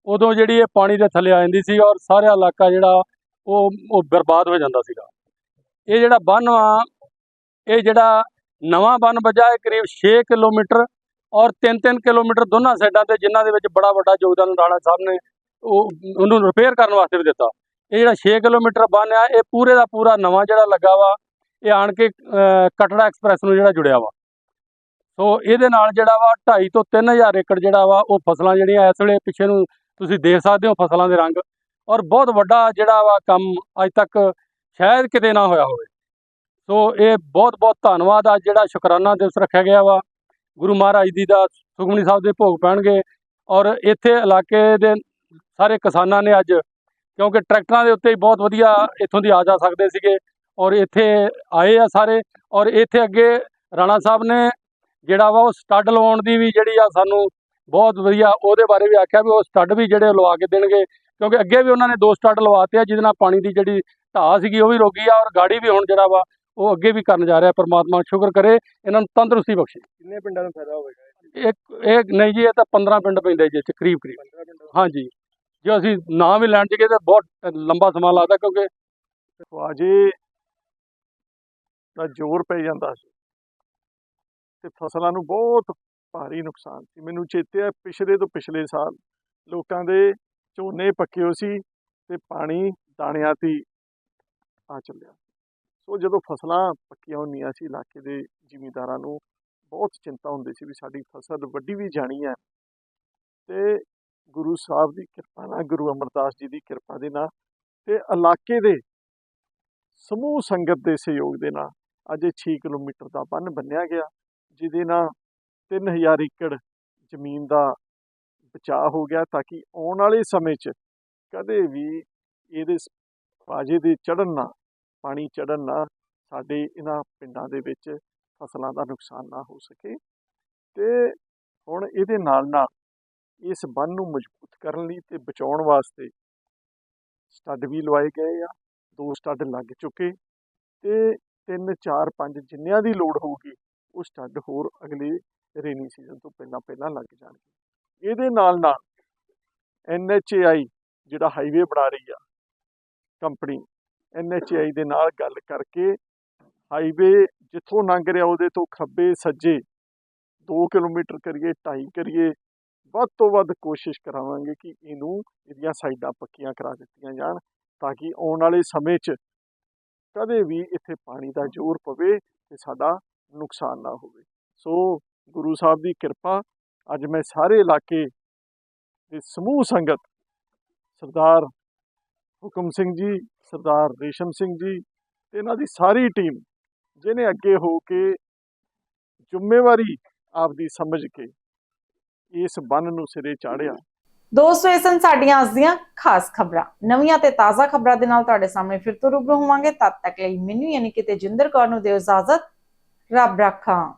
ਉਦੋਂ ਜਿਹੜੀ ਇਹ ਪਾਣੀ ਦੇ ਥੱਲੇ ਆ ਜਾਂਦੀ ਸੀ ਔਰ ਸਾਰਾ ਇਲਾਕਾ ਜਿਹੜਾ ਉਹ ਉਹ ਬਰਬਾਦ ਹੋ ਜਾਂਦਾ ਸੀਗਾ। ਇਹ ਜਿਹੜਾ ਬੰਨ ਵਾ ਇਹ ਜਿਹੜਾ ਨਵਾਂ ਬੰਨ ਵੱਜਾ ਇਹ ਕਰੀਬ 6 ਕਿਲੋਮੀਟਰ ਔਰ 3-3 ਕਿਲੋਮੀਟਰ ਦੋਨਾਂ ਸਾਈਡਾਂ ਤੇ ਜਿਨ੍ਹਾਂ ਦੇ ਵਿੱਚ ਬੜਾ ਵੱਡਾ ਯੋਗਦਾਨ ਰਾਣਾ ਸਾਹਿਬ ਨੇ ਉਹ ਉਹਨੂੰ ਰਿਪੇਅਰ ਕਰਨ ਵਾਸਤੇ ਵੀ ਦਿੱਤਾ। ਇਹ ਜਿਹੜਾ 6 ਕਿਲੋਮੀਟਰ ਬੰਨ ਆ ਇਹ ਪੂਰੇ ਦਾ ਪੂਰਾ ਨਵਾਂ ਜਿਹੜਾ ਲੱਗਾ ਵਾ ਇਹ ਆਣ ਕੇ ਅਹ, ਕਟੜਾ ਐਕਸਪ੍ਰੈਸ ਨੂੰ ਜਿਹੜਾ ਜੁੜਿਆ ਵਾ। ਸੋ ਇਹਦੇ ਨਾਲ ਜਿਹੜਾ ਵਾ 2.5 ਤੋਂ 3000 ਏਕੜ ਜਿਹੜਾ ਵਾ ਉਹ ਫਸਲਾਂ ਜਿਹੜੀਆਂ ਇਸ ਵੇਲੇ ਪਿੱਛੇ ਨੂੰ ਤੁਸੀਂ ਦੇਖ ਸਕਦੇ ਹੋ ਫਸਲਾਂ ਦੇ ਰੰਗ। ਔਰ ਬਹੁਤ ਵੱਡਾ ਜਿਹੜਾ ਵਾ ਕੰਮ ਅੱਜ ਤੱਕ ਸ਼ਾਇਦ ਕਿਤੇ ਨਾ ਹੋਇਆ ਹੋਵੇ। ਸੋ ਇਹ ਬਹੁਤ ਬਹੁਤ ਧੰਨਵਾਦ। ਅੱਜ ਜਿਹੜਾ ਸ਼ੁਕਰਾਨਾ ਦਿਵਸ ਰੱਖਿਆ ਗਿਆ ਵਾ, ਗੁਰੂ ਮਹਾਰਾਜ ਜੀ ਦਾ, ਸੁਖਮਨੀ ਸਾਹਿਬ ਦੇ ਭੋਗ ਪੈਣਗੇ। ਔਰ ਇੱਥੇ ਇਲਾਕੇ ਦੇ ਸਾਰੇ ਕਿਸਾਨਾਂ ਨੇ ਅੱਜ, ਕਿਉਂਕਿ ਟਰੈਕਟਰਾਂ ਦੇ ਉੱਤੇ ਹੀ ਬਹੁਤ ਵਧੀਆ ਇੱਥੋਂ ਦੀ ਆ ਜਾ ਸਕਦੇ ਸੀਗੇ। ਔਰ ਇੱਥੇ ਆਏ ਆ ਸਾਰੇ। ਔਰ ਇੱਥੇ ਅੱਗੇ ਰਾਣਾ ਸਾਹਿਬ ਨੇ ਜਿਹੜਾ ਵਾ, ਉਹ ਸਟੱਡ ਲਵਾਉਣ ਦੀ ਵੀ ਜਿਹੜੀ ਆ ਸਾਨੂੰ ਬਹੁਤ ਵਧੀਆ, ਉਹਦੇ ਬਾਰੇ ਵੀ ਆਖਿਆ ਵੀ ਉਹ ਸਟੱਡ ਵੀ ਜਿਹੜੇ ਲਵਾ ਕੇ ਦੇਣਗੇ। ਕਿਉਂਕਿ ਅੱਗੇ ਵੀ ਉਹਨਾਂ ਨੇ ਦੋ ਸਟੱਡ ਲਵਾਤੇ ਆ, ਜਿਹਦੇ ਨਾਲ ਪਾਣੀ ਦੀ ਜਿਹੜੀ ਢਾਹ ਸੀਗੀ ਉਹ ਵੀ ਰੋਕੀ ਆ, ਔਰ ਗਾੜੀ ਵੀ ਹੁਣ ਜਿਹੜਾ ਵਾ ਉਹ ਅੱਗੇ ਵੀ ਕਰਨ ਜਾ ਰਿਹਾ ਪਰਮਾਤਮਾ ਸ਼ੁਕਰ ਕਰੇ ਇਹਨਾਂ ਨੂੰ ਤੰਦਰੁਸਤੀ ਬਖਸ਼ੇ। ਕਿੰਨੇ ਪਿੰਡਾਂ ਨੂੰ ਫਾਇਦਾ ਹੋਵੇਗਾ ਇੱਕ ਇਹ ਨਹੀਂ ਜੀ ਇਹ ਤਾਂ 15 ਪਿੰਡ ਪੈਂਦੇ ਜੀ ਕਰੀਬ ਕਰੀਬ। ਹਾਂਜੀ। ਜੇ ਅਸੀਂ ਨਾਂ ਵੀ ਲੈਣ ਚਗੇ ਤਾਂ ਬਹੁਤ ਲੰਬਾ ਸਮਾਂ ਲੱਗਦਾ ਕਿਉਂਕਿ ਖਵਾਜੇ ਦਾ ਜ਼ੋਰ ਪੈ ਜਾਂਦਾ ਸੀ ਤੇ ਫਸਲਾਂ ਨੂੰ ਬਹੁਤ ਭਾਰੀ ਨੁਕਸਾਨ ਸੀ। ਮੈਨੂੰ ਚੇਤੇ ਹੈ ਪਿਛਲੇ ਤੋਂ ਪਿਛਲੇ ਸਾਲ ਲੋਕਾਂ ਦੇ ਝੋਨੇ ਪੱਕੇ ਹੋ ਸੀ ਤੇ ਪਾਣੀ ਦਾਣਿਆਂ ਤੇ ਆ ਚੱਲਿਆ। ਸੋ ਜਦੋਂ ਫਸਲਾਂ ਪੱਕੀਆਂ ਹੁੰਦੀਆਂ ਸੀ, ਇਲਾਕੇ ਦੇ ਜ਼ਿਮੀਂਦਾਰਾਂ ਨੂੰ ਬਹੁਤ ਚਿੰਤਾ ਹੁੰਦੀ ਸੀ ਵੀ ਸਾਡੀ ਫਸਲ ਵੱਢੀ ਵੀ ਜਾਣੀ ਹੈ। ਤੇ ਗੁਰੂ ਸਾਹਿਬ ਦੀ ਕਿਰਪਾ ਨਾਲ, ਗੁਰੂ ਅਮਰਦਾਸ ਜੀ ਦੀ ਕਿਰਪਾ ਦੇ ਨਾਲ ਤੇ ਇਲਾਕੇ ਦੇ ਸਮੂਹ ਸੰਗਤ ਦੇ ਸਹਿਯੋਗ ਦੇ ਨਾਲ ਅੱਜ ਇਹ 6 ਕਿਲੋਮੀਟਰ ਦਾ ਬੰਨ ਬੰਨਿਆ ਗਿਆ, ਜਿਹਦੇ ਨਾਲ 3000 ਏਕੜ ਜ਼ਮੀਨ ਦਾ ਬਚਾਅ ਹੋ ਗਿਆ ਤਾਂ ਕਿ ਆਉਣ ਵਾਲੇ ਸਮੇਂ 'ਚ ਕਦੇ ਵੀ ਇਹਦੇ ਸ- ਬਾਜੇ ਦੇ ਚੜਨ ਨਾਲ ਪਾਣੀ ਚੜਨ ਨਾਲ ਸਾਡੇ ਇਹਨਾਂ ਪਿੰਡਾਂ ਦੇ ਵਿੱਚ ਫਸਲਾਂ ਦਾ ਨੁਕਸਾਨ ਨਾ ਹੋ ਸਕੇ ਤੇ ਹੁਣ ਇਹਦੇ ਨਾਲ ਨਾਲ ਇਸ ਬੰਨ ਨੂੰ ਮਜ਼ਬੂਤ ਕਰਨ ਲਈ ਤੇ ਬਚਾਉਣ ਵਾਸਤੇ ਸਟੱਡ ਵੀ ਲਵਾਏ ਗਏ ਆ, ਦੋ ਸਟੱਡ ਲੱਗ ਚੁੱਕੇ ਤੇ ਤਿੰਨ, ਚਾਰ, ਪੰਜ ਜਿੰਨਿਆਂ ਦੀ ਲੋੜ ਹੋਊਗੀ, ਉਹ ਸਟੱਡ ਹੋਰ ਅਗਲੇ ਰੇਨੀ ਸੀਜ਼ਨ ਤੋਂ ਪਹਿਲਾਂ ਪਹਿਲਾਂ ਲੱਗ ਜਾਣਗੇ। ਇਹਦੇ ਨਾਲ ਨਾਲ ਐਨਐਚਏਆਈ ਜਿਹੜਾ ਹਾਈਵੇ ਬਣਾ ਰਹੀ ਆ ਕੰਪਨੀ ਐਨਐਚਏਆਈ ਦੇ ਨਾਲ ਗੱਲ ਕਰਕੇ ਹਾਈਵੇ ਜਿੱਥੋਂ ਲੰਘ ਰਿਹਾ ਉਹਦੇ ਤੋਂ ਖੱਬੇ ਸੱਜੇ 2 ਕਿਲੋਮੀਟਰ ਕਰੀਏ 2.5 ਕਰੀਏ, ਵੱਧ ਤੋਂ ਵੱਧ ਕੋਸ਼ਿਸ਼ ਕਰਾਵਾਂਗੇ ਕਿ ਇਹਨੂੰ ਇਹਦੀਆਂ ਸਾਈਡਾਂ ਪੱਕੀਆਂ ਕਰਾ ਦਿੱਤੀਆਂ ਜਾਣ ਤਾਂ ਕਿ ਆਉਣ ਵਾਲੇ ਸਮੇਂ 'ਚ ਕਦੇ ਵੀ ਇੱਥੇ ਪਾਣੀ ਦਾ ਜ਼ੋਰ ਪਵੇ ਤੇ ਸਾਡਾ ਨੁਕਸਾਨ ਨਾ ਹੋਵੇ। ਸੋ ਗੁਰੂ ਸਾਹਿਬ ਦੀ ਕਿਰਪਾ, ਅੱਜ ਮੈਂ ਸਾਰੇ ਇਲਾਕੇ ਦੇ ਸਮੂਹ ਸੰਗਤ ਸਰਦਾਰ ਹੁਕਮ ਸਿੰਘ ਜੀ ਸਰਦਾਰ ਰੇਸ਼ਮ ਸਿੰਘ ਜੀ ਤੇ ਇਹਨਾਂ ਦੀ ਸਾਰੀ ਟੀਮ ਜਿਹਨੇ ਅੱਗੇ ਹੋ ਕੇ ਜ਼ਿੰਮੇਵਾਰੀ ਆਪਦੀ ਸਮਝ ਕੇ ਇਸ ਬੰਨ ਨੂੰ ਸਿਰੇ ਚਾੜਿਆ। ਦੋਸਤੋ, ਇਹ ਸਨ ਸਾਡੀਆਂ ਅੱਜ ਦੀਆਂ ਖਾਸ ਖਬਰਾਂ। ਨਵੀਆਂ ਤੇ ਤਾਜ਼ਾ ਖਬਰਾਂ ਦੇ ਨਾਲ ਤੁਹਾਡੇ ਸਾਹਮਣੇ ਫਿਰ ਤੋਂ ਰੂਬਰੂ ਹੋਵਾਂਗੇ। ਤਦ ਤੱਕ ਲਈ ਮੈਨੂੰ ਯਾਨੀ ਕਿ ਤੇਜਿੰਦਰ ਕੌਰ ਨੂੰ ਦਿਓ ਇਜਾਜ਼ਤ। ਰੱਬ ਰਾਖਾ।